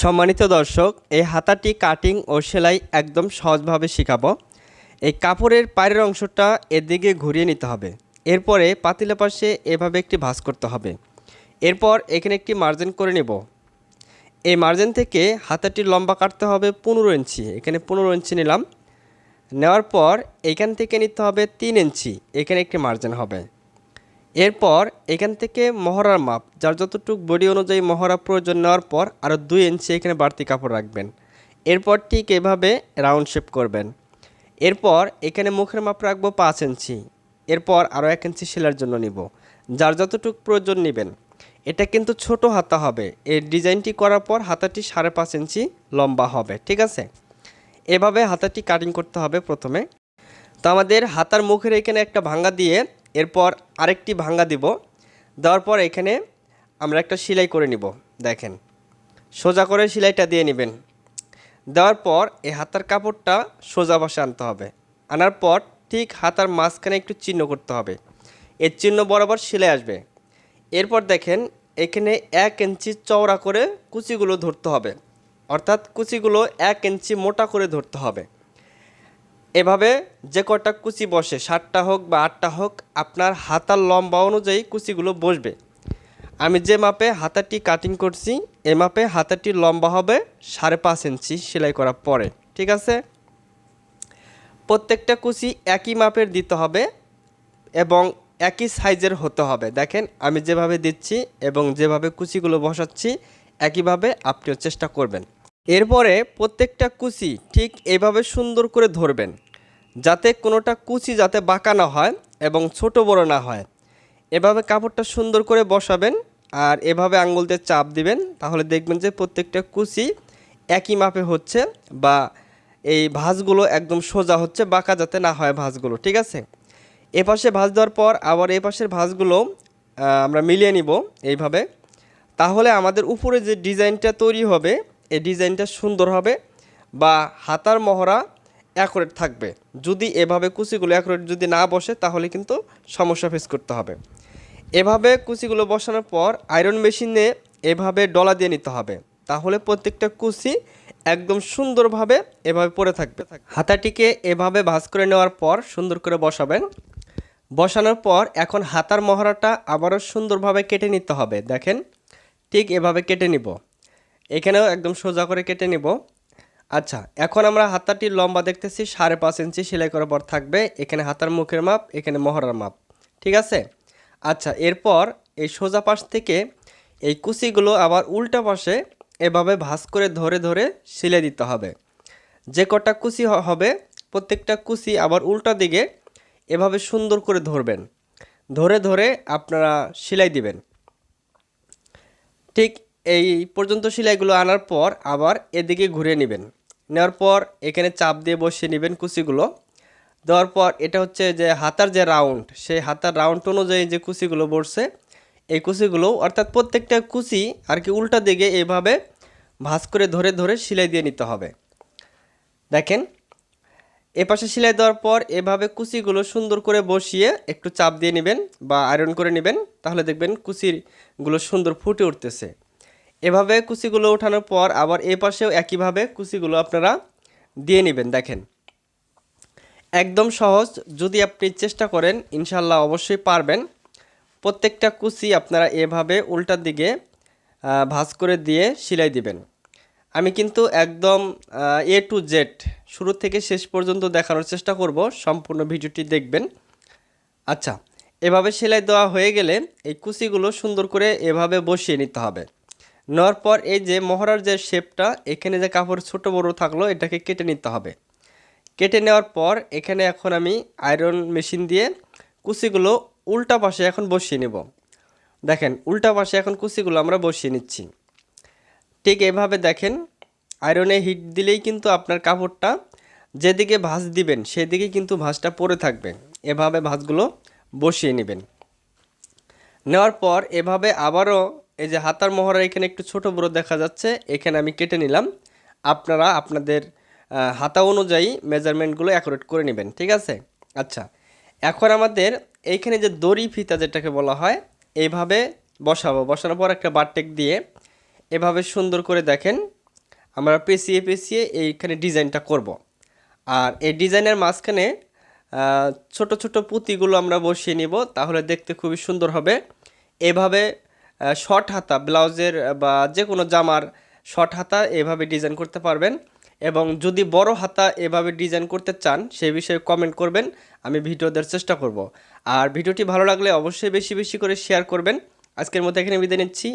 সম্মানিত দর্শক, এই হাতাটি কাটিং ও সেলাই একদম সহজভাবে শেখাবো। এই কাপড়ের পায়ের অংশটা এদিকে ঘুরিয়ে নিতে হবে। এরপরে পাতিলা পাশে এভাবে একটি ভাঁজ করতে হবে। এরপর এখানে একটি মার্জিন করে নেব। এই মার্জিন থেকে হাতাটি লম্বা কাটতে হবে পনেরো ইঞ্চি। এখানে পনেরো ইঞ্চি নিলাম। নেওয়ার পর এখান থেকে নিতে হবে তিন ইঞ্চি। এখানে একটি মার্জিন হবে। এরপর এখান থেকে মহড়ার মাপ, যার যতটুকু বডি অনুযায়ী মহড়া প্রয়োজন নেওয়ার পর আরও দুই ইঞ্চি এখানে বাড়তি কাপড় রাখবেন। এরপর ঠিক এভাবে রাউন্ড শেপ করবেন। এরপর এখানে মুখের মাপ রাখব পাঁচ ইঞ্চি। এরপর আরও এক ইঞ্চি সেলার জন্য নিব, যার যতটুকু প্রয়োজন নেবেন। এটা কিন্তু ছোট হাতা হবে। এই ডিজাইনটি করার পর হাতাটি সাড়ে পাঁচ ইঞ্চি লম্বা হবে, ঠিক আছে? এভাবে হাতাটি কাটিং করতে হবে প্রথমে। তো আমাদের হাতার মুখের এখানে একটা ভাঙ্গা দিয়ে এরপর আরেকটি ভাঙ্গা দিব। দেওয়ার পর এখানে আমরা একটা সেলাই করে নিব, দেখেন। সোজা করে সেলাইটা দিয়ে নেবেন। দেওয়ার পর এই হাতার কাপড়টা সোজা বসে আনতে হবে। আনার পর ঠিক হাতার মাঝখানে একটু চিহ্ন করতে হবে। এর চিহ্ন বরাবর সেলাই আসবে। এরপর দেখেন, এখানে এক ইঞ্চি চওড়া করে কুচিগুলো ধরতে হবে। অর্থাৎ কুচিগুলো এক ইঞ্চি মোটা করে ধরতে হবে। এভাবে যে কটা কুচি বসে, সাতটা হোক বা আটটা হোক, আপনার হাতার লম্বা অনুযায়ী কুচিগুলো বসবে। আমি যে মাপে হাতাটি কাটিং করছি, এ মাপে হাতাটি লম্বা হবে সাড়ে পাঁচ ইঞ্চি সেলাই করার পরে, ঠিক আছে? প্রত্যেকটা কুচি একই মাপের দিতে হবে এবং একই সাইজের হতে হবে। দেখেন, আমি যেভাবে দিচ্ছি এবং যেভাবে কুচিগুলো বসাচ্ছি, একইভাবে আপনিও চেষ্টা করবেন। এরপরে প্রত্যেকটা কুচি ঠিক এভাবে সুন্দর করে ধরবেন, যাতে কোনোটা কুচি যাতে বাঁকা না হয় এবং ছোট বড় না হয়। এভাবে কাপড়টা সুন্দর করে বসাবেন আর এভাবে আঙ্গুল দিয়ে চাপ দিবেন, তাহলে দেখবেন যে প্রত্যেকটা কুচি একই মাপে হচ্ছে বা এই ভাঁজগুলো একদম সোজা হচ্ছে, বাঁকা যাতে না হয় ভাঁজগুলো, ঠিক আছে? এ পাশে ভাঁজ দেওয়ার পর আবার এই পাশের ভাঁজগুলো আমরা মিলিয়ে নিব এইভাবে। তাহলে আমাদের উপরে যে ডিজাইনটা তৈরি হবে এই ডিজাইনটা সুন্দর হবে বা হাতার মহড়া অ্যাকুরেট থাকবে। যদি এভাবে কুচিগুলো অ্যাকুরেট যদি না বসে, তাহলে কিন্তু সমস্যা ফেস করতে হবে। এভাবে কুচিগুলো বসানোর পর আয়রন মেশিনে এভাবে ডলা দিয়ে নিতে হবে। তাহলে প্রত্যেকটা কুচি একদম সুন্দরভাবে এভাবে পড়ে থাকবে। হাতাটিকে এভাবে ভাঁজ করে নেওয়ার পর সুন্দর করে বসাবেন। বসানোর পর এখন হাতার মহড়াটা আবারও সুন্দরভাবে কেটে নিতে হবে। দেখেন, ঠিক এভাবে কেটে নিব। এখানেও একদম সোজা করে কেটে নিব। আচ্ছা এখন আমরা হাতাটির লম্বা দেখতেছি, সাড়ে পাঁচ ইঞ্চি সেলাই করার পর থাকবে। এখানে হাতার মুখের মাপ, এখানে মহড়ার মাপ, ঠিক আছে? আচ্ছা এরপর এই সোজা পাশ থেকে এই কুচিগুলো আবার উল্টা পাশে এভাবে ভাঁজ করে ধরে ধরে সিলে দিতে হবে। যে কটা কুচি হবে, প্রত্যেকটা কুচি আবার উল্টা দিকে এভাবে সুন্দর করে ধরবেন। ধরে ধরে আপনারা সেলাই দিবেন। ঠিক এই পর্যন্ত সেলাইগুলো আনার পর আবার এদিকে ঘুরে নেবেন। নেওয়ার পর এখানে চাপ দিয়ে বসিয়ে নেবেন কুচিগুলো। দেওয়ার পর এটা হচ্ছে যে হাতার যে রাউন্ড, সেই হাতার রাউন্ড অনুযায়ী যে কুচিগুলো বসছে, এই কুচিগুলো অর্থাৎ প্রত্যেকটা কুচি আর কি উল্টা দিকে এইভাবে ভাঁজ করে ধরে ধরে সেলাই দিয়ে নিতে হবে। দেখেন, এ পাশে সেলাই দেওয়ার পর এভাবে কুচিগুলো সুন্দর করে বসিয়ে একটু চাপ দিয়ে নেবেন বা আয়রন করে নেবেন, তাহলে দেখবেন কুচিগুলো সুন্দর ফুটে উঠতেছে। এভাবে কুচিগুলো ওঠানোর পর আবার এ পাশেও একইভাবে কুচিগুলো আপনারা দিয়ে নেবেন, দেখেন। একদম সহজ, যদি আপনি চেষ্টা করেন ইনশাল্লাহ অবশ্যই পারবেন। প্রত্যেকটা কুচি আপনারা এভাবে উল্টার দিকে ভাঁজ করে দিয়ে সেলাই দিবেন। আমি কিন্তু একদম এ টু জেড শুরু থেকে শেষ পর্যন্ত দেখানোর চেষ্টা করব, সম্পূর্ণ ভিডিওটি দেখবেন। আচ্ছা এভাবে সেলাই দেওয়া হয়ে গেলে এই কুচিগুলো সুন্দর করে এভাবে বসিয়ে নিতে হবে। নেওয়ার পর এই যে মহড়ার যে শেপটা, এখানে যে কাপড় ছোট বড় থাকল, এটাকে কেটে নিতে হবে। কেটে নেওয়ার পর এখানে এখন আমি আয়রন মেশিন দিয়ে কুচিগুলো উল্টা পাশে এখন বসিয়ে নেব। দেখেন, উল্টা পাশে এখন কুচিগুলো আমরা বসিয়ে নিচ্ছি। ঠিক এভাবে দেখেন, আয়রনে হিট দিলেই কিন্তু আপনার কাপড়টা যেদিকে ভাঁজ দিবেন সেদিকে কিন্তু ভাঁজটা পরে থাকবে। এভাবে ভাঁজগুলো বসিয়ে নেবেন। নেওয়ার পর এভাবে আবারও এই যে হাতার মহড়া এখানে একটু ছোট বড় দেখা যাচ্ছে, এখানে আমি কেটে নিলাম। আপনারা আপনাদের হাতা অনুযায়ী মেজারমেন্টগুলো অ্যাকুরেট করে নেবেন, ঠিক আছে? আচ্ছা এখন আমাদের এইখানে যে দড়ি ফিতা যেটাকে বলা হয়, এইভাবে বসাবো। বসানোর পর একটা বারটেক দিয়ে এভাবে সুন্দর করে দেখেন, আমরা পেঁচিয়ে পেঁচিয়ে এইখানে ডিজাইনটা করব। আর এই ডিজাইনের মাঝখানে ছোট ছোট পুঁতিগুলো আমরা বসিয়ে নিব, তাহলে দেখতে খুবই সুন্দর হবে। এভাবে শর্ট হাতা, ব্লাউজের বা যে কোনো জামার শর্ট হাতা এভাবে ডিজাইন করতে পারবেন। এবং যদি বড় হাতা এভাবে ডিজাইন করতে চান সেই বিষয়ে কমেন্ট করবেন, আমি ভিডিও দেওয়ার চেষ্টা করব। আর ভিডিওটি ভালো লাগলে অবশ্যই বেশি বেশি করে শেয়ার করবেন। আজকের মতো এখানে বিদায় নিচ্ছি।